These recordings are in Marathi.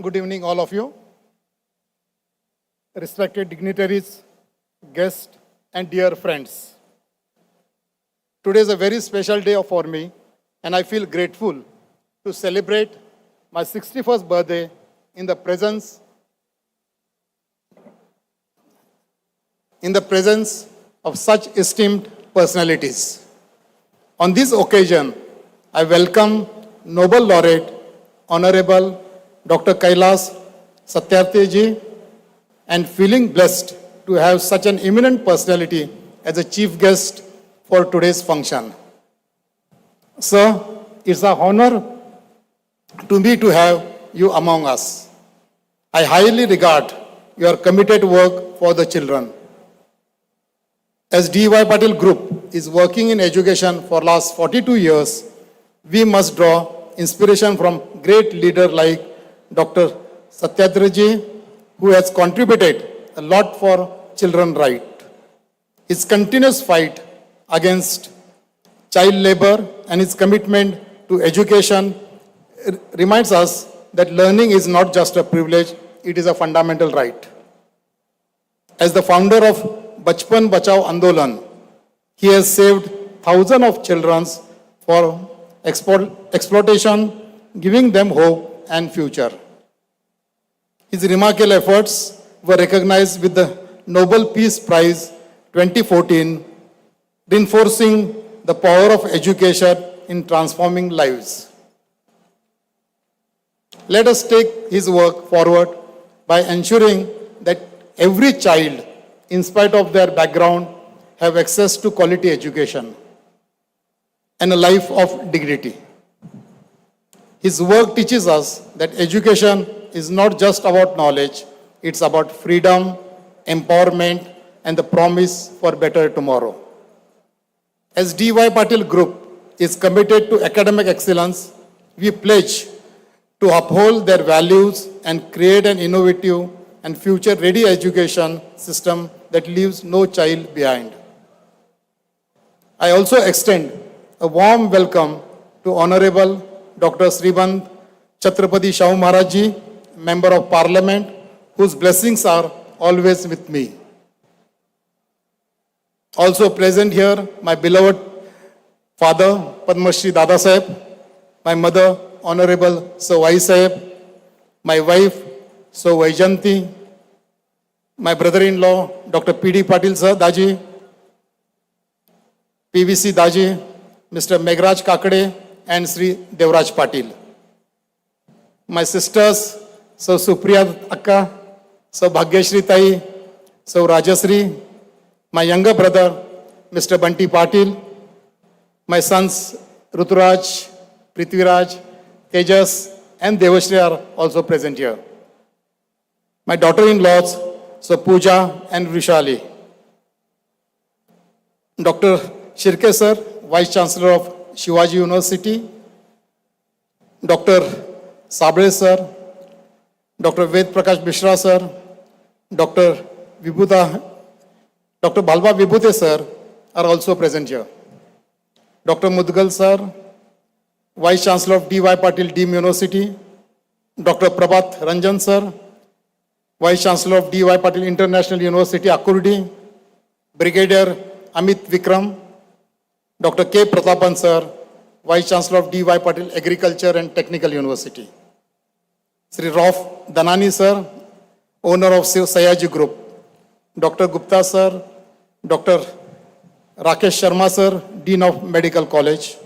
Good evening, all of you. Respected dignitaries, guests, and dear friends. Today is a very special day for me, and I feel grateful to celebrate my 61st birthday in the presence in the presence of such esteemed personalities. On this occasion, I welcome Nobel laureate Honorable Dr. Kailas Satyarthi and feeling blessed to have such an eminent personality as a chief guest for today's function. Sir, it's an honor to me to have you among us. I highly regard your committed work for the children. As DY Patil Group is working in education for last 42 years, we must draw inspiration from great leader like Dr. Satyadraji, who has contributed a lot for children right. His continuous fight against child labor and his commitment to education reminds us that learning is not just a privilege, it is a fundamental right. As the founder of Bachpan Bachao Andolan, he has saved thousands of children for exploit- exploitation, giving them hope and future. His remarkable efforts were recognized with the Nobel Peace Prize 2014, reinforcing the power of education in transforming lives. Let us take his work forward by ensuring that every child, in spite of their background, have access to quality education and a life of dignity. His work teaches us that education is not just about knowledge, it's about freedom, empowerment, and the promise for a better tomorrow. As DY Patil Group is committed to academic excellence, we pledge to uphold their values and create an innovative and future-ready education system that leaves no child behind. I also extend a warm welcome to Honorable Dr. Sriband Chhatrapati Shahu Maharaj Ji, Member of Parliament, whose blessings are always with me. Also present here, my beloved father, Padma Shri Dada Saheb, my mother, Honorable Sir Vai Saheb, my wife, Sir Vaijanti, my brother-in-law, Dr. P.D. Patil Sir, Daji, PVC Daji, Mr. Megraj Kakade, and Sri Devraj Patil. My sisters, Sir Supriya Akka, Sir Bhagyashri Tai, Sir Rajasri, my younger brother, Mr. Bunty Patil, my sons Ruturaj, Prithviraj, Tejas, and Devashri are also present here. My daughter-in-laws, Sir Pooja and Vishali. Dr. Shirke sir, Vice Chancellor of Shivaji university doctor Sable sir doctor Vedprakash Mishra sir doctor Vibhuta doctor Bhalba Vibhute sir are also present here doctor Mudgal sir vice chancellor of D Y Patil deemed university doctor Prabhat Ranjan sir vice chancellor of D Y Patil international university Akurdi brigadier Amit Vikram Dr. K. Pratapan sir, Vice Chancellor of D.Y. Patil Agriculture and Technical University. Sri Rauf Danani sir, owner of Sayaji Group. Dr. Gupta sir, Dr. Rakesh Sharma sir, Dean of Medical College.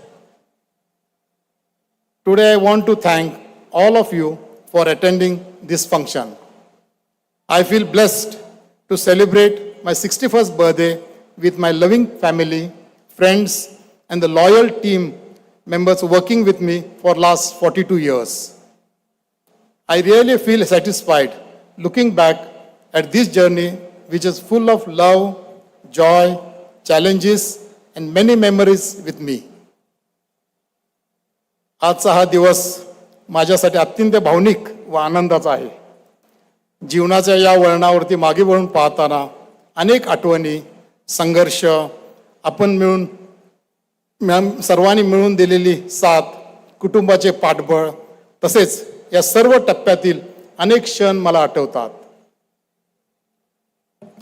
Today I want to thank all of you for attending this function. I feel blessed to celebrate my 61st birthday with my loving family, friends, and the loyal team members working with me for last 42 years. I really feel satisfied looking back at this journey which is full of love, joy, challenges, and many memories with me. आजचा हा दिवस माझ्यासाठी अत्यंत भावनिक व आनंदाचा आहे जीवनाच्या या वळणावरती मागे वळून पाहताना अनेक आठवणी संघर्ष आपण मिळून मॅम सर्वांनी मिळून दिलेली साथ कुटुंबाचे पाठबळ तसेच या सर्व टप्प्यातील अनेक क्षण मला आठवतात.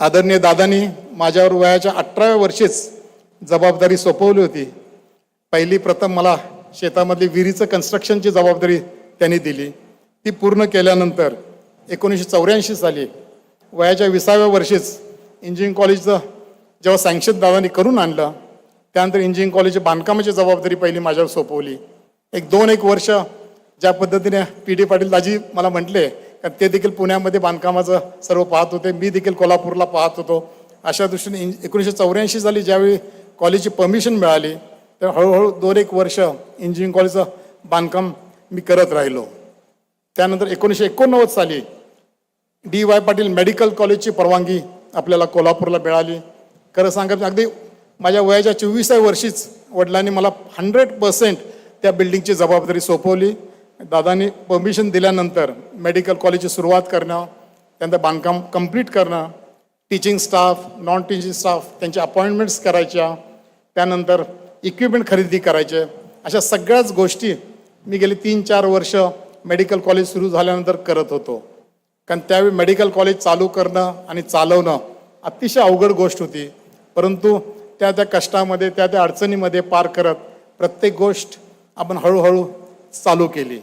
आदरणीय दादांनी माझ्यावर वयाच्या अठराव्या वर्षीच जबाबदारी सोपवली होती. पहिली प्रथम मला शेतामधली विहिरीचं कन्स्ट्रक्शनची जबाबदारी त्यांनी दिली. ती पूर्ण केल्यानंतर एकोणीसशे चौऱ्याऐंशी साली वयाच्या विसाव्या वर्षीच इंजिनिअरिंग कॉलेजचं जेव्हा सँक्शन दादांनी करून आणलं त्यानंतर इंजिनिअरिंग कॉलेजची बांधकामाची जबाबदारी पहिली माझ्यावर सोपवली. एक दोन एक वर्ष ज्या पद्धतीने पी डी पाटील दाजी मला म्हटले कारण ते देखील पुण्यामध्ये बांधकामाचं सर्व पाहत होते मी देखील कोल्हापूरला पाहत होतो. अशा दृष्टीने इंज एकोणीसशे चौऱ्याऐंशी साली ज्यावेळी कॉलेजची परमिशन मिळाली तर हळूहळू दोन एक वर्ष इंजिनिअरिंग कॉलेजचं बांधकाम मी करत राहिलो. त्यानंतर एकोणीसशे एकोणनव्वद साली डी वाय पाटील मेडिकल कॉलेजची परवानगी आपल्याला कोल्हापूरला मिळाली. खरं सांगत अगदी माझ्या वयाच्या चोवीसाव्या वर्षीच वडिलांनी मला हंड्रेड पर्सेंट त्या बिल्डिंगची जबाबदारी सोपवली. दादांनी परमिशन दिल्यानंतर मेडिकल कॉलेजची सुरुवात करणं त्यानंतर बांधकाम कंप्लीट करणं teaching staff non teaching staff त्यांचे अपॉइंटमेंट्स करायच्या त्यानंतर इक्विपमेंट खरेदी करायचे. अशा सगळ्याच गोष्टी मी गेली तीन चार वर्ष मेडिकल कॉलेज सुरू झाल्यानंतर करत होतो. कारण त्यावेळी मेडिकल कॉलेज चालू करणं आणि चालवणं अतिशय अवघड गोष्ट होती. परंतु त्या त्या कष्टामध्ये त्या त्या अडचणीमध्ये पार करत प्रत्येक गोष्ट आपण हळूहळू चालू केली.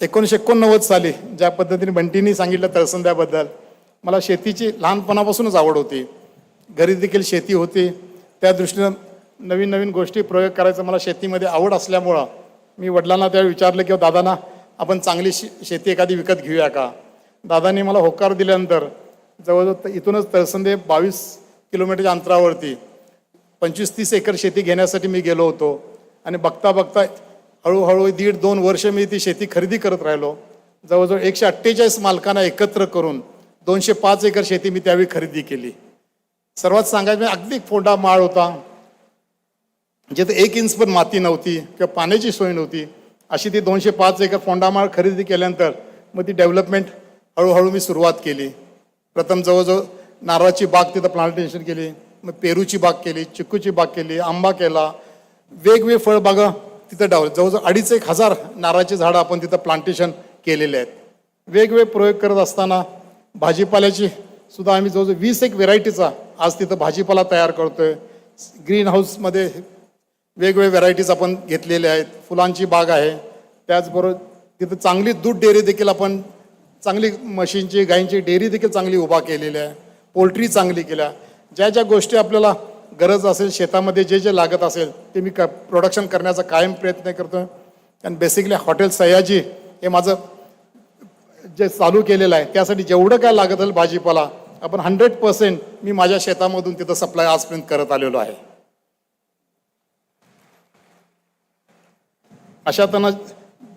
एकोणीसशे एकोणनव्वद साली ज्या पद्धतीने बंटीनी सांगितलं तरसंध्याबद्दल मला शेतीची लहानपणापासूनच आवड होती. घरी देखील शेती होती. त्या दृष्टीनं नवीन नवीन गोष्टी प्रयोग करायचं मला शेतीमध्ये आवड असल्यामुळं मी वडिलांना त्यावेळी विचारलं की दादांना आपण चांगली शे शेती एखादी विकत घेऊया का? दादांनी मला होकार दिल्यानंतर जवळजवळ इथूनच तरसंदे बावीस किलोमीटरच्या अंतरावरती पंचवीस तीस एकर शेती घेण्यासाठी मी गेलो होतो. आणि बघता बघता हळूहळू दीड दोन वर्ष मी ती शेती खरेदी करत राहिलो. जवळजवळ एकशे अठ्ठेचाळीस मालकांना एकत्र करून दोनशे पाच एकर शेती मी त्यावेळी खरेदी केली. सर्वात सांगायचं म्हणजे अगदी फोंडा माळ होता. जिथे एक इंच पण माती नव्हती किंवा पाण्याची सोय नव्हती. अशी ती दोनशे पाच एकर फोंडामाळ खरेदी केल्यानंतर मग ती डेव्हलपमेंट हळूहळू मी सुरुवात केली. प्रथम जवळजवळ नारळाची बाग तिथं प्लांटेशन केली मग पेरूची बाग केली चिक्कूची बाग केली आंबा केला. वेगवेगळे फळबागा तिथं डावले. जवळजवळ अडीच एक हजार नारळाची झाडं आपण तिथं प्लांटेशन केलेले आहेत. वेगवेगळे प्रयोग करत असताना भाजीपाल्याची सुद्धा आम्ही जवळजवळ वीस एक व्हेरायटीचा आज तिथं भाजीपाला तयार करतोय. ग्रीन हाऊसमध्ये वेगवेगळ्या व्हेरायटीज आपण घेतलेले आहेत. फुलांची बाग आहे. त्याचबरोबर तिथं चांगली दूध डेअरी देखील आपण चांगली म्हशींची गायींची डेअरी देखील चांगली उभा केलेली आहे. पोल्ट्री चांगली केल्या. ज्या ज्या गोष्टी आपल्याला गरज असेल शेतामध्ये जे जे लागत असेल ते मी क प्रोडक्शन करण्याचा कायम प्रयत्न करतो आणि बेसिकली हॉटेल सयाजी हे माझं जे चालू केलेलं आहे त्यासाठी जेवढं काय लागत असेल भाजीपाला आपण हंड्रेड पर्सेंट मी माझ्या शेतामधून तिथं सप्लाय आजपर्यंत करत आलेलो आहे. अशा त्यांना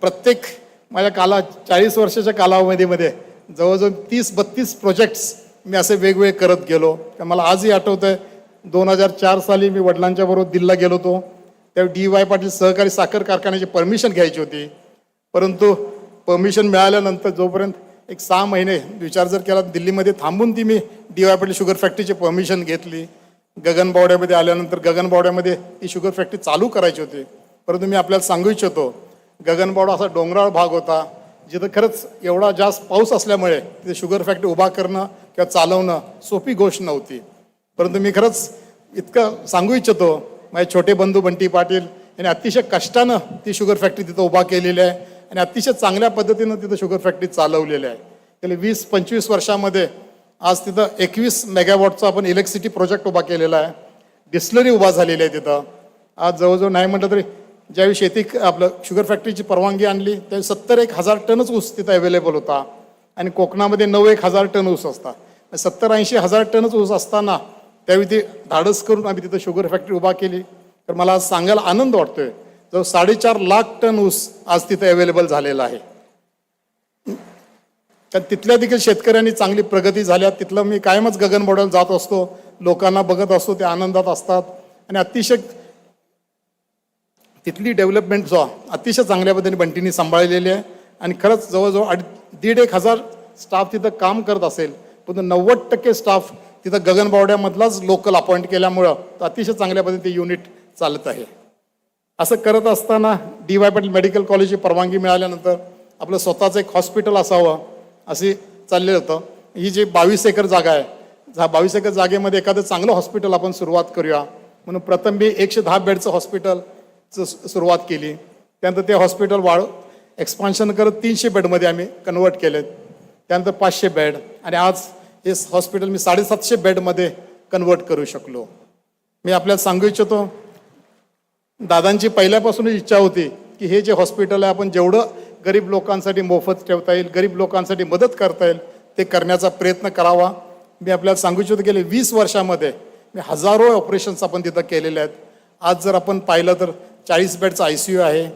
प्रत्येक माझ्या काला चाळीस वर्षाच्या कालावधीमध्ये जवळजवळ तीस बत्तीस प्रोजेक्ट्स मी असे वेगवेगळे करत गेलो. तर मला आजही आठवतं आहे दोन हजार चार साली मी वडिलांच्या बरोबर दिल्लीला गेलो होतो. त्यावेळी डी वाय पाटील सहकारी साखर कारखान्याची परमिशन घ्यायची होती. परंतु परमिशन मिळाल्यानंतर जोपर्यंत एक सहा महिने विचार जर केला दिल्लीमध्ये थांबून ती मी डी वाय पाटील शुगर फॅक्टरीची परमिशन घेतली. गगनबावड्यामध्ये आल्यानंतर गगनबावड्यामध्ये ती शुगर फॅक्टरी चालू करायची होती. परंतु मी आपल्याला सांगू इच्छितो गगनबावडा असा डोंगराळ भाग होता. जिथं खरंच एवढा जास्त पाऊस असल्यामुळे तिथे शुगर फॅक्टरी उभा करणं किंवा चालवणं सोपी गोष्ट नव्हती. परंतु मी खरंच इतकं सांगू इच्छितो माझे छोटे बंधू बंटी पाटील यांनी अतिशय कष्टानं ती शुगर फॅक्टरी तिथं उभा केलेली आहे आणि अतिशय चांगल्या पद्धतीनं तिथं शुगर फॅक्टरी चालवलेली आहे. गेले वीस पंचवीस वर्षामध्ये आज तिथं एकवीस मेगावॉटचा आपण इलेक्ट्रिसिटी प्रोजेक्ट उभा केलेला आहे. डिस्लरी उभा झालेली आहे तिथं. आज जवळजवळ नाही म्हटलं तरी ज्यावेळी शेती आपलं शुगर फॅक्टरीची परवानगी आणली त्यावेळी सत्तर एक हजार टनच ऊस तिथं अवेलेबल होता. आणि कोकणामध्ये नऊ एक हजार टन ऊस असता सत्तर ऐंशी हजार टनच ऊस असताना त्यावेळी ते धाडस करून आम्ही तिथं शुगर फॅक्टरी उभा केली. तर मला आज सांगायला आनंद वाटतोय. जवळ साडेचार लाख टन ऊस आज तिथं अवेलेबल झालेला आहे. कारण तिथल्या देखील शेतकऱ्यांनी चांगली प्रगती झाल्या तिथलं मी कायमच गगनबोडायला जात असतो. लोकांना बघत असतो ते आनंदात असतात. आणि अतिशय तिथली डेव्हलपमेंट जो अतिशय चांगल्या पद्धतीने बंटीनी सांभाळलेली आहे. आणि खरंच जवळजवळ अड दीड एक हजार स्टाफ तिथं काम करत असेल पण नव्वद टक्के स्टाफ तिथं गगनबावड्यामधलाच लोकल अपॉइंट केल्यामुळं तर अतिशय चांगल्या पद्धतीने ते युनिट चालत आहे. असं करत असताना डी वाय पाटील मेडिकल कॉलेजची परवानगी मिळाल्यानंतर आपलं स्वतःचं एक हॉस्पिटल असावं असे चाललेलं होतं. ही जी बावीस एकर जागा आहे ह्या बावीस एकर जागेमध्ये एखादं चांगलं हॉस्पिटल आपण सुरुवात करूया. म्हणून प्रथम मी एकशे दहा बेडचं हॉस्पिटल सुरुवात केली. त्यानंतर ते हॉस्पिटल वाढ एक्सपान्शन करत तीनशे बेडमध्ये आम्ही कन्वर्ट केलेत. त्यानंतर पाचशे बेड आणि आज हे हॉस्पिटल मी साडेसातशे बेडमध्ये कन्वर्ट करू शकलो. मी आपल्याला सांगू इच्छितो दादांची पहिल्यापासूनच इच्छा होती की हे जे हॉस्पिटल आहे आपण जेवढं गरीब लोकांसाठी मोफत ठेवता येईल गरीब लोकांसाठी मदत करता येईल ते करण्याचा प्रयत्न करावा. मी आपल्याला सांगू इच्छितो गेले वीस वर्षामध्ये मी हजारो ऑपरेशन्स आपण तिथं केलेले आहेत. आज जर आपण पाहिलं तर चाळीस बेडचा आय सी यू आहे.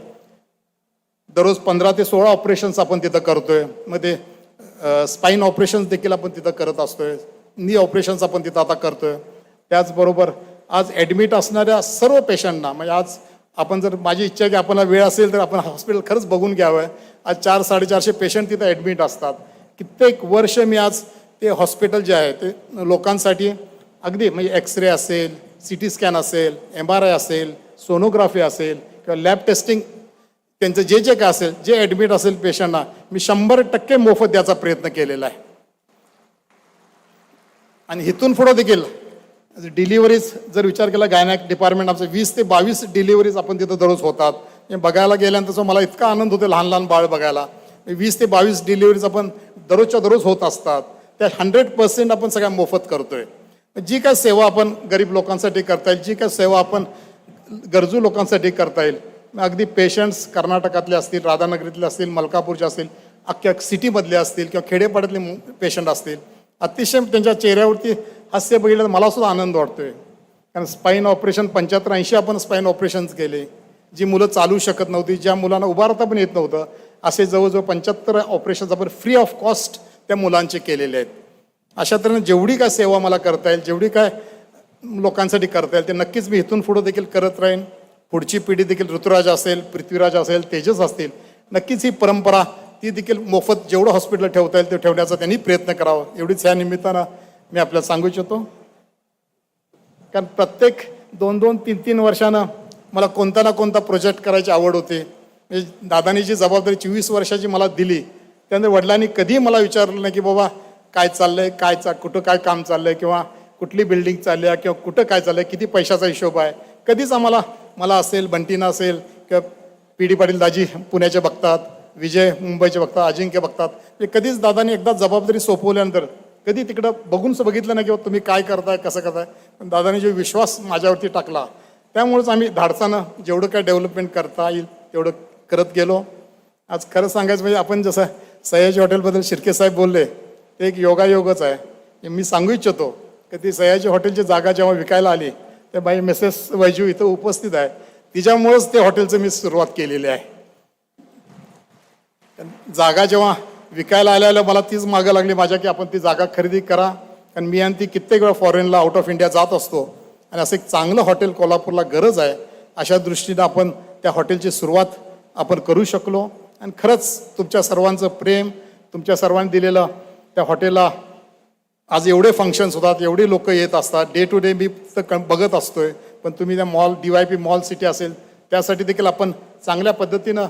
दररोज पंधरा ते सोळा ऑपरेशन्स आपण तिथं करतोय. ते स्पाईन ऑपरेशन्स देखील आपण तिथं करत असतोय. नी ऑपरेशन्स आपण तिथं आता करतोय. त्याचबरोबर आज ॲडमिट असणाऱ्या सर्व पेशंटना म्हणजे आज आपण जर माझी इच्छा की आपल्याला वेळ असेल तर आपण हॉस्पिटल खरंच बघून घ्यावं. आज चार साडेचारशे पेशंट तिथं ॲडमिट असतात. कित्येक वर्ष मी आज ते हॉस्पिटल जे आहे ते लोकांसाठी अगदी म्हणजे एक्स रे असेल सी टी स्कॅन असेल एम आर आय असेल सोनोग्राफी असेल किंवा लॅब टेस्टिंग त्यांचं जे जे काय असेल जे ॲडमिट असेल पेशंटना मी शंभर टक्के मोफत द्यायचा प्रयत्न केलेला आहे. आणि इथून पुढं देखील डिलिव्हरीज जर विचार केला गायनॅक डिपार्टमेंट आमचं वीस ते बावीस डिलिव्हरीज आपण तिथं दररोज होतात. बघायला गेल्यानंतर मला इतका आनंद होतो लहान लहान बाळ बघायला. वीस ते बावीस डिलिव्हरीज आपण दररोजच्या दररोज होत असतात. त्या हंड्रेड पर्सेंट आपण सगळ्या मोफत करतोय. जी काय सेवा आपण गरीब लोकांसाठी करता येईल जी काय सेवा आपण गरजू लोकांसाठी करता येईल. अगदी पेशंट्स कर्नाटकातले असतील राधानगरीतले असतील मलकापूरचे असतील अख्ख्या सिटीमधले असतील किंवा खेडेपाड्यातले पेशंट असतील अतिशय त्यांच्या चेहऱ्यावरती हास्य बघितलं तर मला सुद्धा आनंद वाटतोय. कारण स्पाईन ऑपरेशन पंच्याहत्तर ऐंशी आपण स्पाईन ऑपरेशन्स केले जी मुलं चालू शकत नव्हती ज्या मुलांना उभारता पण येत नव्हतं असे जवळजवळ पंच्याहत्तर ऑपरेशन्स आपण फ्री ऑफ कॉस्ट त्या मुलांचे केलेले आहेत. अशा तऱ्हेने जेवढी काय सेवा मला करता येईल जेवढी काय लोकांसाठी करता येईल. ते नक्कीच मी इथून पुढं देखील करत राहीन. पुढची पिढी देखील ऋतुराज असेल पृथ्वीराज असेल तेजस असतील. नक्कीच ही परंपरा ती देखील मोफत जेवढं हॉस्पिटल ठेवता येईल ते ठेवण्याचा त्यांनी प्रयत्न करावा. एवढीच ह्या निमित्तानं मी आपल्याला सांगू इच्छितो. कारण प्रत्येक दोन दोन तीन तीन वर्षानं मला कोणता ना कोणता प्रोजेक्ट करायची आवड होती. म्हणजे दादानी जी जबाबदारी चोवीस वर्षाची मला दिली त्यानंतर वडिलांनी कधीही मला विचारलं नाही की बाबा काय चाललंय? काय चा कुठं काय काम चाललंय? किंवा कुठली बिल्डिंग चालली आहे किंवा कुठं काय चाललं आहे किती पैशाचा हिशोब आहे कधीच आम्हाला मला असेल बंटीना असेल किंवा पी डी पाटील दाजी पुण्याचे बघतात विजय मुंबईचे बघतात अजिंक्य बघतात म्हणजे कधीच दादाने एकदा जबाबदारी सोपवल्यानंतर कधी तिकडं बघून बघितलं नाही किंवा तुम्ही काय करताय कसं करताय पण दादानी जो विश्वास माझ्यावरती टाकला त्यामुळेच आम्ही धाडसानं जेवढं काय डेव्हलपमेंट करता येईल तेवढं करत गेलो. आज खरं सांगायचं म्हणजे आपण जसं सयाजी हॉटेलबद्दल शिर्के साहेब बोलले ते एक योगायोगच आहे हे मी सांगू इच्छितो. कधी ती सयाजी हॉटेलची जागा जेव्हा विकायला आली ते बाई मिसेस वैजू इथं उपस्थित आहे. तिच्यामुळंच ते हॉटेलचं मी सुरुवात केलेली आहे. जागा जेव्हा विकायला आल्याला मला तीच मागं लागली माझ्या की आपण ती जागा खरेदी करा. कारण मी आणि ती कित्येक वेळा फॉरेनला आउट ऑफ इंडिया जात असतो. आणि असं एक चांगलं हॉटेल कोल्हापूरला गरज आहे. अशा दृष्टीनं आपण त्या हॉटेलची सुरुवात आपण करू शकलो. आणि खरंच तुमच्या सर्वांचं प्रेम तुमच्या सर्वांनी दिलेलं त्या हॉटेलला आज एवढे फंक्शन्स होतात एवढे लोक येत असतात. डे टू डे मी तर क- बघत असतोय. पण तुम्ही त्या mall D Y P mall city असेल त्यासाठी देखील आपण चांगल्या पद्धतीनं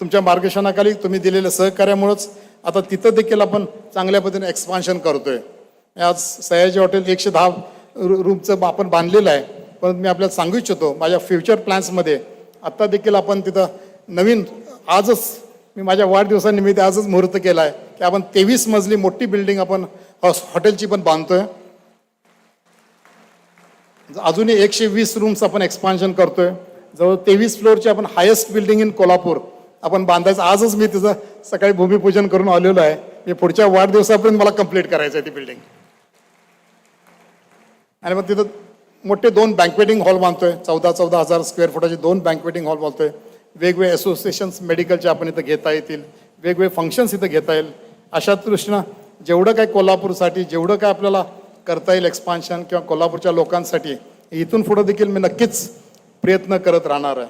तुमच्या मार्गदर्शनाखाली तुम्ही दिलेल्या सहकार्यामुळंच आता तिथं देखील आपण चांगल्या पद्धतीने एक्सपान्शन करतोय. आज सयाजी हॉटेल एकशे दहा रू- रूमचं आपण बांधलेलं आहे. पण मी आपल्याला सांगू इच्छितो माझ्या फ्युचर प्लॅन्समध्ये आत्ता देखील आपण तिथं नवीन आजच मी माझ्या वाढदिवसानिमित्त आजच मुहूर्त केला आहे की आपण तेवीस मजली मोठी बिल्डिंग आपण हॉटेलची पण बांधतोय. अजूनही एकशे वीस रूम्स आपण एक्सपान्शन करतोय. जवळ तेवीस फ्लोअरची आपण हायेस्ट बिल्डिंग इन कोल्हापूर आपण बांधायचं. आजच मी तिचं सकाळी भूमिपूजन करून आलेलो आहे. मी पुढच्या वाढदिवसापर्यंत मला कंप्लीट करायचं आहे ती बिल्डिंग आणि मग तिथं मोठे दोन बँकवेटिंग हॉल बांधतोय. चौदा चौदा हजार स्क्वेअर फुटाचे दोन बँकवेटिंग हॉल बांधतोय. वेगवेगळे असोसिएशन्स मेडिकलचे आपण इथं घेता येतील. वेगवेगळे फंक्शन्स इथं घेता येईल. अशा दृष्टीनं जेवढं काय कोल्हापूरसाठी जेवढं काय आपल्याला करता येईल एक्सपान्शन किंवा कोल्हापूरच्या लोकांसाठी इथून पुढं देखील मी नक्कीच प्रयत्न करत राहणार आहे.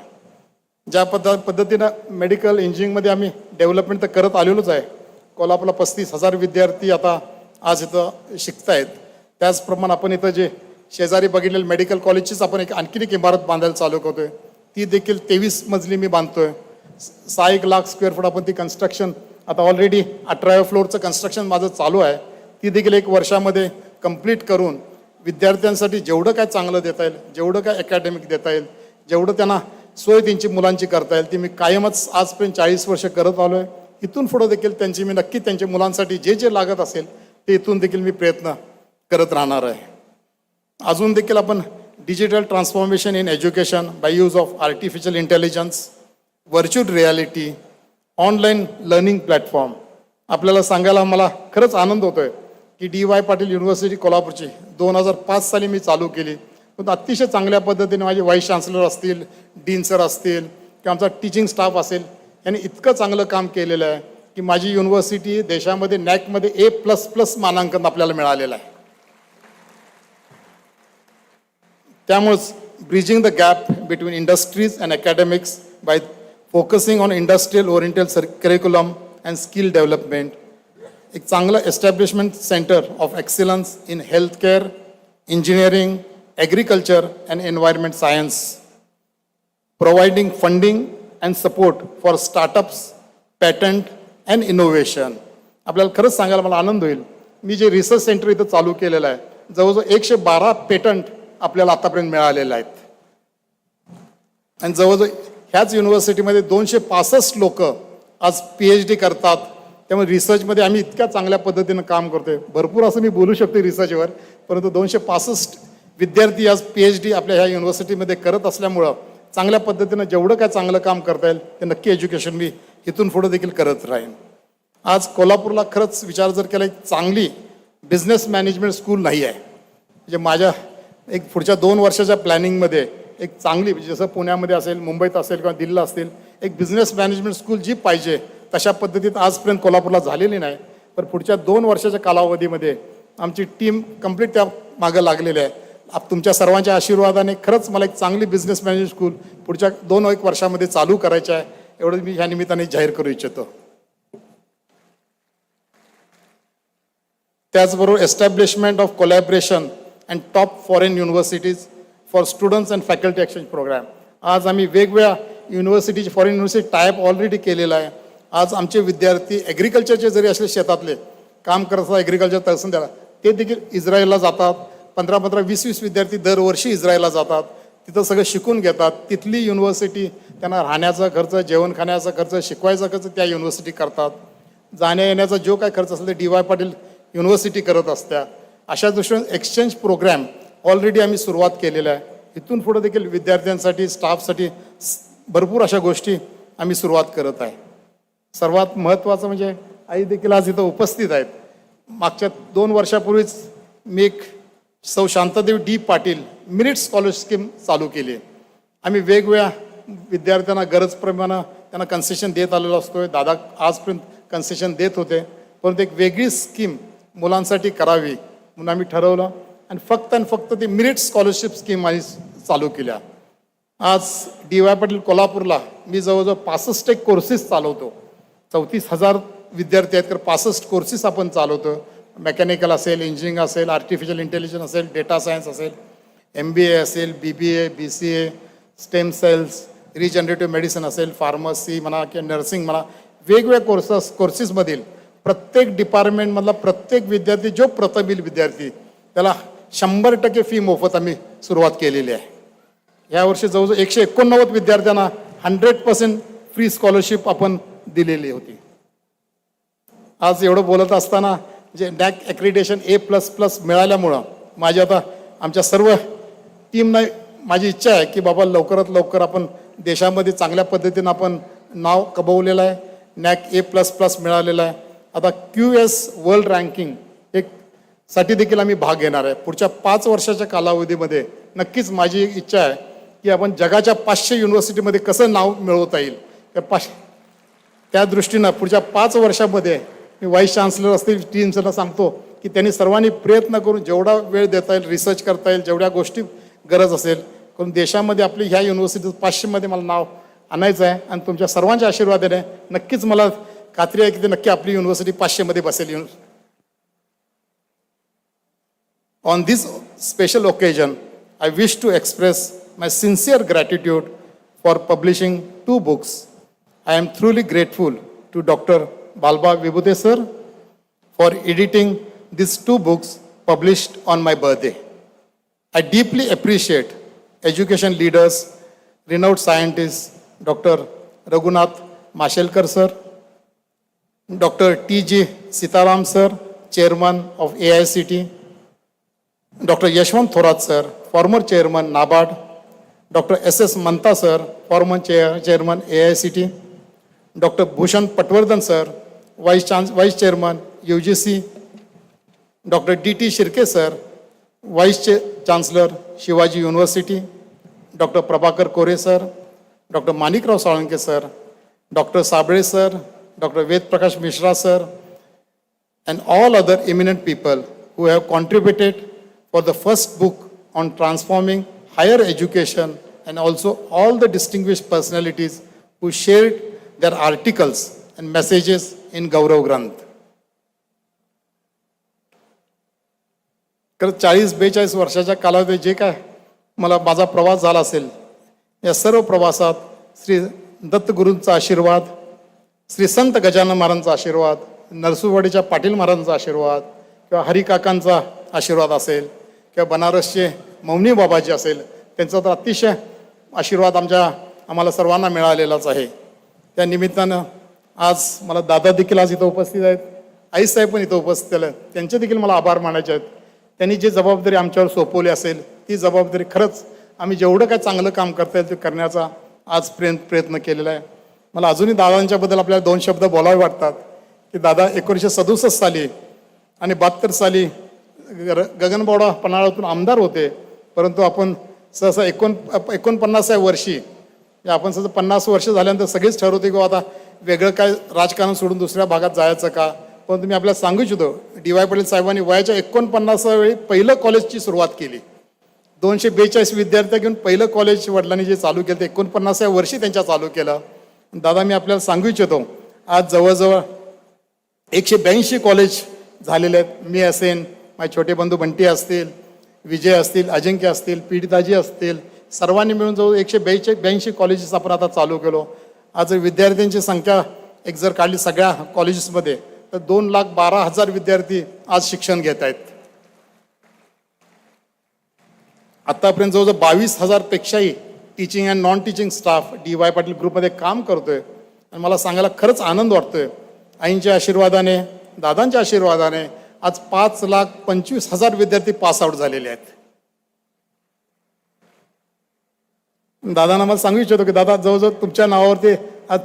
ज्या पद्ध पद्धतीनं मेडिकल इंजिनिअरिंगमध्ये आम्ही डेव्हलपमेंट तर करत आलेलोच आहे. कोल्हापूरला पस्तीस हजार विद्यार्थी आता आज इथं शिकत आहेत त्याचप्रमाणे आपण इथं जे शेजारी बघितलेलं मेडिकल कॉलेजचीच आपण एक आणखीन एक इमारत बांधायला चालू आहे ती देखील तेवीस मजली मी बांधतो आहे सहा एक लाख स्क्वेअर फूट आपण ती कन्स्ट्रक्शन आता ऑलरेडी अठराव्या फ्लोअरचं कन्स्ट्रक्शन माझं चालू आहे. ती देखील एक वर्षामध्ये कंप्लीट करून विद्यार्थ्यांसाठी जेवढं काय चांगलं देता येईल जेवढं काय अकॅडमिक देता येईल जेवढं त्यांना सोय त्यांची मुलांची करता येईल ती मी कायमच आजपर्यंत चाळीस वर्ष करत आलो आहे इथून पुढं देखील त्यांची मी नक्की त्यांच्या मुलांसाठी जे जे लागत असेल ते इथून देखील मी प्रयत्न करत राहणार आहे. अजून देखील आपण digital transformation in education by use of artificial intelligence virtual reality online learning platform. आपल्याला सांगायला मला खरंच आनंद होतोय की डी वाय पाटील युनिव्हर्सिटी कोल्हापूरची दोन हजार पाच साली मी चालू केली. पण अतिशय चांगल्या पद्धतीने माझे व्हाईस चान्सलर असतील डीन सर असतील किंवा आमचा टीचिंग स्टाफ असेल यांनी इतकं चांगलं काम केलेलं आहे की माझी युनिव्हर्सिटी देशामध्ये नॅकमध्ये ए प्लस प्लस मानांकन आपल्याला मिळालेलं आहे. त्यामुळेच bridging the gap between industries and academics by focusing on industrial oriented sir curriculum and skill development एक चांगलं establishment centre of excellence in health care engineering agriculture and environment science providing funding and support for startups, patent and innovation. आपल्याला खरंच सांगायला मला आनंद होईल. मी जे रिसर्च सेंटर इथं चालू केलेलं आहे जवळजवळ एकशे बारा पेटंट आपल्याला आतापर्यंत मिळालेले आहेत. आणि जवळजवळ ह्याच युनिव्हर्सिटीमध्ये दोनशे पासष्ट लोक आज पी एच डी करतात. त्यामुळे रिसर्चमध्ये आम्ही इतक्या चांगल्या पद्धतीनं काम करतोय. भरपूर असं मी बोलू शकतो रिसर्चवर परंतु दोनशे पासष्ट विद्यार्थी आज पी एच डी आपल्या ह्या युनिव्हर्सिटीमध्ये करत असल्यामुळं चांगल्या पद्धतीनं जेवढं काय चांगलं काम करता येईल ते नक्की एज्युकेशन मी इथून पुढं देखील करत राहीन. आज कोल्हापूरला खरंच विचार जर केला एक चांगली बिझनेस मॅनेजमेंट स्कूल नाही आहे. म्हणजे माझ्या एक पुढच्या दोन वर्षाच्या प्लॅनिंगमध्ये एक चांगली म्हणजे जसं पुण्यामध्ये असेल मुंबईत असेल किंवा दिल्लीला असतील एक बिझनेस मॅनेजमेंट स्कूल जी पाहिजे तशा पद्धतीत आजपर्यंत कोल्हापूरला झालेली नाही. पण पुढच्या दोन वर्षाच्या कालावधीमध्ये आमची टीम कंप्लीट त्या मागं लागलेली आहे. आप तुमच्या सर्वांच्या आशीर्वादाने खरंच मला एक चांगली बिझनेस मॅनेजमेंट स्कूल पुढच्या दोन एक वर्षामध्ये चालू करायची आहे. एवढं मी ह्या निमित्ताने जाहीर करू इच्छितो. त्याचबरोबर establishment of collaboration and top foreign universities for students and faculty exchange programme आज आम्ही वेगवेगळ्या युनिव्हर्सिटीचे foreign university tie up already केलेला आहे. आज आमचे विद्यार्थी ॲग्रिकल्चरचे जरी असले शेतातले काम करत असतात ॲग्रिकल्चर तहसीलदार ते देखील इस्रायलला जातात. पंधरा पंधरा वीस वीस विद्यार्थी दरवर्षी इस्रायलला जातात. तिथं सगळं शिकून घेतात. तिथली युनिव्हर्सिटी त्यांना राहण्याचा खर्च जेवण खाण्याचा खर्च शिकवायचा खर्च त्या युनिव्हर्सिटी करतात. जाण्या येण्याचा जो काय खर्च असेल ते डी वाय पाटील युनिव्हर्सिटी करत असत्या. अशा दृष्टीने एक्सचेंज प्रोग्रॅम ऑलरेडी आम्ही सुरुवात केलेला आहे. इथून पुढे देखील विद्यार्थ्यांसाठी स्टाफसाठी भरपूर अशा गोष्टी आम्ही सुरुवात करत आहे. सर्वात महत्त्वाचं म्हणजे आई देखील आज इथं उपस्थित आहेत. मागच्या दोन वर्षापूर्वीच मी एक Sau Shantadev D Patil merit scholarship scheme चालू केली आहे. आम्ही वेगवेगळ्या विद्यार्थ्यांना गरजप्रमाणे त्यांना कन्सेशन देत आलेलो असतो दादा आजपर्यंत कन्सेशन देत होते. परंतु एक वेगळी स्कीम मुलांसाठी करावी म्हणून आम्ही ठरवलं. आणि फक्त आणि फक्त ती मिरिट स्कॉलरशिप स्कीम आम्ही चालू केल्या. आज डी वाय पाटील कोल्हापूरला मी जवळजवळ पासष्ट एक कोर्सेस चालवतो. चौतीस हजार विद्यार्थी आहेत तर पासष्ट कोर्सेस आपण चालवतो मेकॅनिकल असेल इंजिनिअरिंग असेल आर्टिफिशियल इंटेलिजन्स असेल डेटा सायन्स असेल एम बी ए असेल B B A B C A stem cells regenerative medicine असेल फार्मसी म्हणा किंवा नर्सिंग म्हणा वेगवेगळ्या कोर्सेस कोर्सेसमधील प्रत्येक डिपार्टमेंटमधला प्रत्येक विद्यार्थी जो प्रतबील विद्यार्थी त्याला शंभर टक्के फी मोफत आम्ही सुरुवात केलेली आहे. यावर्षी जवळजवळ एकशे एकोणनव्वद विद्यार्थ्यांना हंड्रेड पर्सेंट फ्री स्कॉलरशिप आपण दिलेली होती. आज एवढं बोलत असताना जे NAAC accreditation A plus plus मिळाल्यामुळं माझी आता आमच्या सर्व टीमना माझी इच्छा आहे की बाबा लवकरात लवकर आपण देशामध्ये चांगल्या पद्धतीनं आपण नाव कबवलेलं आहे. नॅक ए प्लस प्लस मिळालेलं आहे. आता क्यू एस वर्ल्ड रँकिंग साठी देखील आम्ही भाग घेणार आहे. पुढच्या पाच वर्षाच्या कालावधीमध्ये नक्कीच माझी एक इच्छा आहे की आपण जगाच्या पाचशे युनिव्हर्सिटीमध्ये कसं नाव मिळवता येईल. त्या पाच त्या दृष्टीनं पुढच्या पाच वर्षामध्ये मी व्हाईस चान्सलर असतील टीम्सला सांगतो की त्यांनी सर्वांनी प्रयत्न करून जेवढा वेळ देता येईल रिसर्च करता येईल जेवढ्या गोष्टी गरज असेल करून देशामध्ये आपली ह्या युनिव्हर्सिटीत पाचशेमध्ये मला नाव आणायचं आहे आणि तुमच्या सर्वांच्या आशीर्वादाने नक्कीच मला खात्री आहे की ते नक्की आपली युनिव्हर्सिटी पाचशेमध्ये बसेल. On this special occasion, I wish to express my sincere gratitude for publishing two books. I am truly grateful to Dr. Balba Vibhude sir for editing these two books published on my birthday. I deeply appreciate education leaders, renowned scientists, Dr. Raghunath Mashelkar sir, Dr. T.J. Sitaram sir, chairman of AICT, Dr. Yashwant Thorat sir, former chairman NABARD, Dr. S.S. Manta sir, former chair, chairman AICT, Dr. Bhushan Patwardhan sir, vice, vice chairman UGC, Dr. D.T. Shirke sir, vice Cha- chancellor Shivaji University, Dr. Prabhakar Kore sir, Dr. Manikrao Salanke sir, Dr. Sabre sir, Dr. Ved Prakash Mishra sir, and all other eminent people who have contributed for the first book on transforming higher education and also all the distinguished personalities who shared their articles and messages in Gaurav Granth. खरं चाळीस बेचाळीस वर्षाच्या कालावधीत जे काय मला माझा प्रवास झाला असेल या सर्व प्रवासात श्री दत्तगुरूंचा आशीर्वाद श्री संत गजानन महाराजांचा आशीर्वाद नरसुवाडीच्या पाटील महाराजांचा आशीर्वाद किंवा हरिकाकांचा आशीर्वाद असेल किंवा बनारसचे मौनी बाबाजी असेल त्यांचा तर अतिशय आशीर्वाद आमच्या आम्हाला सर्वांना मिळालेलाच आहे. त्या निमित्तानं आज मला दादा देखील आज इथं उपस्थित आहेत. आईसाहेब पण इथं उपस्थित आहेत. त्यांचे देखील मला आभार मानायचे आहेत. त्यांनी जी जबाबदारी आमच्यावर सोपवली असेल ती जबाबदारी खरंच आम्ही जेवढं काय चांगलं काम करता येईल ते करण्याचा आज प्रयत्न प्रयत्न केलेला आहे. मला अजूनही दादांच्याबद्दल आपल्याला दोन शब्द बोलावे वाटतात की दादा एकोणीसशे सदुसष्ट साली आणि बहात्तर साली गगनबावडा पन्हाळातून आमदार होते. परंतु आपण सहसा एकोण एकोणपन्नासाव्या वर्षी आपण सहसा पन्नास वर्ष झाल्यानंतर सगळेच ठरवते की आता वेगळं काय राजकारण सोडून दुसऱ्या भागात जायचं का? पण मी आपल्याला सांगू इच्छितो डी वाय पाटील साहेबांनी वयाच्या एकोणपन्नासाव्या वेळी पहिलं कॉलेजची सुरुवात केली. दोनशे बेचाळीस विद्यार्थी घेऊन पहिलं कॉलेज वडिलांनी जे चालू केलं ते एकोणपन्नासाव्या वर्षी त्यांच्या चालू केलं. दादा मी आपल्याला सांगू इच्छितो आज जवळजवळ एकशे ब्याऐंशी कॉलेज झालेले आहेत. मी असेन माझे छोटे बंधू बंटी असतील विजय असतील अजिंक्य असतील पीडिताजी असतील सर्वांनी मिळून जवळ एकशे ब्याऐंशी ब्याऐंशी कॉलेजेस आपण आता चालू केलो. आज विद्यार्थ्यांची संख्या एक जर काढली सगळ्या कॉलेजेसमध्ये तर दोन लाख बारा हजार विद्यार्थी आज शिक्षण घेत आहेत. आत्तापर्यंत जवळजवळ बावीस हजारपेक्षाही teaching and non teaching staff D Y Patil ग्रुपमध्ये काम करतोय. आणि मला सांगायला खरंच आनंद वाटतोय. आईंच्या आशीर्वादाने दादांच्या आशीर्वादाने आज पाच लाख पंचवीस हजार विद्यार्थी पास आउट झालेले आहेत. दादांना मला सांगू इच्छितो की दादा जवळजवळ तुमच्या नावावरती आज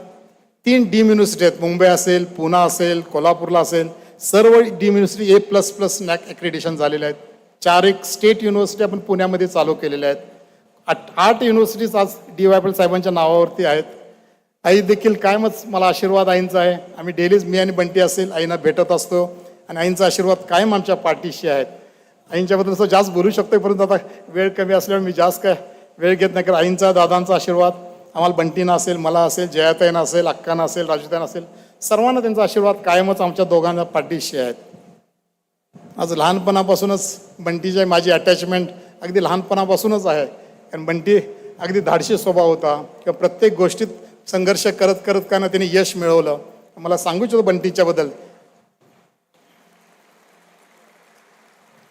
तीन डीम युनिव्हर्सिटी आहेत. मुंबई असेल पुणा असेल कोल्हापूरला असेल. सर्व deemed university A plus plus NAAC accreditation झालेले आहेत. चार एक स्टेट युनिव्हर्सिटी आपण पुण्यामध्ये चालू केलेल्या आहेत. आठ आठ युनिव्हर्सिटीज आज डी वाय पाटील साहेबांच्या नावावरती आहेत. आई देखील कायमच मला आशीर्वाद आईंचा आहे. आम्ही डेलीज मी आणि बंटी असेल आईना भेटत असतो. आणि आईंचा आशीर्वाद कायम आमच्या पाठीशी आहेत. आईंच्याबद्दल असं जास्त बोलू शकतो परंतु आता वेळ कमी असल्यामुळे मी जास्त काय वेळ घेत नाही कारण आईंचा दादांचा आशीर्वाद आम्हाला बंटीना असेल मला असेल जयाताईना असेल अक्काना असेल राजूताईना असेल सर्वांना त्यांचा आशीर्वाद कायमच आमच्या दोघांना पाठीशी आहेत. आज लहानपणापासूनच बंटीची माझी अटॅचमेंट अगदी लहानपणापासूनच आहे. कारण बंटी अगदी धाडशी स्वभाव होता किंवा प्रत्येक गोष्टीत संघर्ष करत करत का ना यश मिळवलं. मला सांगू इच्छितो बंटीच्याबद्दल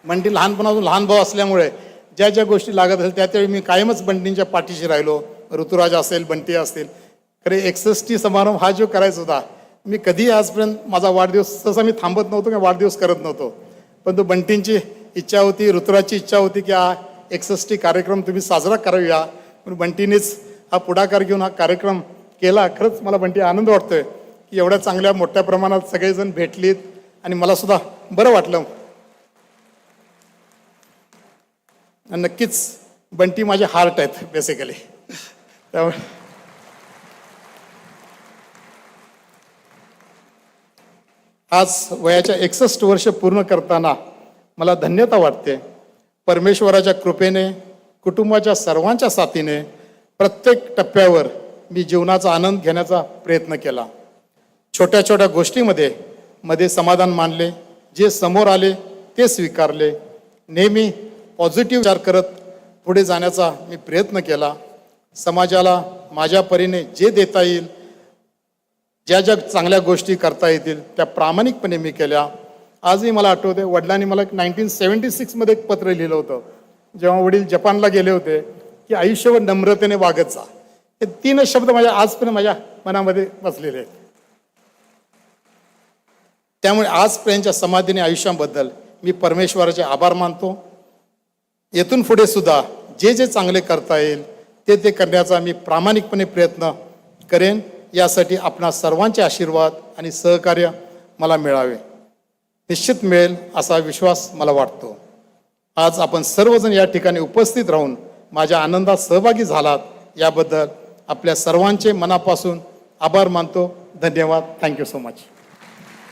बंटी लहानपणापासून लहान भाऊ असल्यामुळे ज्या ज्या गोष्टी लागत असेल त्या त्यावेळी मी कायमच बंटींच्या पाठीशी राहिलो. ऋतुराज असेल बंटी असतील. खरे एकसष्टी समारंभ हा जो करायचा होता मी कधी आजपर्यंत माझा वाढदिवस तसा मी थांबत नव्हतो किंवा वाढदिवस करत नव्हतो. पण तो बंटींची इच्छा होती ऋतुराजची इच्छा होती की हा एकसष्टी कार्यक्रम तुम्ही साजरा करावया पण बंटीनेच हा पुढाकार घेऊन हा कार्यक्रम केला. खरंच मला बंटी आनंद वाटतोय की एवढ्या चांगल्या मोठ्या प्रमाणात सगळेजण भेटलीत आणि मला सुद्धा बरं वाटलं. आणि नक्कीच बंटी माझे हार्ट आहेत बेसिकली त्यामुळे आज वयाच्या एकसष्ट वर्ष पूर्ण करताना मला धन्यता वाटते. परमेश्वराच्या कृपेने कुटुंबाच्या सर्वांच्या साथीने प्रत्येक टप्प्यावर मी जीवनाचा आनंद घेण्याचा प्रयत्न केला. छोट्या छोट्या गोष्टीमध्ये मध्ये समाधान मानले जे समोर आले ते स्वीकारले. नेहमी पॉझिटिव्ह विचार करत पुढे जाण्याचा मी प्रयत्न केला. समाजाला माझ्या परीने जे देता येईल ज्या ज्या चांगल्या गोष्टी करता येतील त्या प्रामाणिकपणे मी केल्या. आजही मला आठवते वडिलांनी मला नाईन्टीन सेवन्टी सिक्समध्ये एक पत्र लिहिलं होतं. जेव्हा वडील जपानला गेले होते की आयुष्यभर नम्रतेने वागत जा. हे तीनच शब्द माझ्या आजपर्यंत माझ्या मनामध्ये बसलेले आहेत. त्यामुळे आजपर्यंतच्या समाधीने आयुष्याबद्दल मी परमेश्वराचे आभार मानतो. येथून पुढे सुद्धा जे जे चांगले करता येईल ते ते करण्याचा मी प्रामाणिकपणे प्रयत्न करेन. यासाठी आपणा सर्वांचे आशीर्वाद आणि सहकार्य मला मिळावे. निश्चित मिळेल असा विश्वास मला वाटतो. आज आपण सर्वजण या ठिकाणी उपस्थित राहून माझ्या आनंदात सहभागी झालात याबद्दल आपल्या सर्वांचे मनापासून आभार मानतो. धन्यवाद. Thank you so much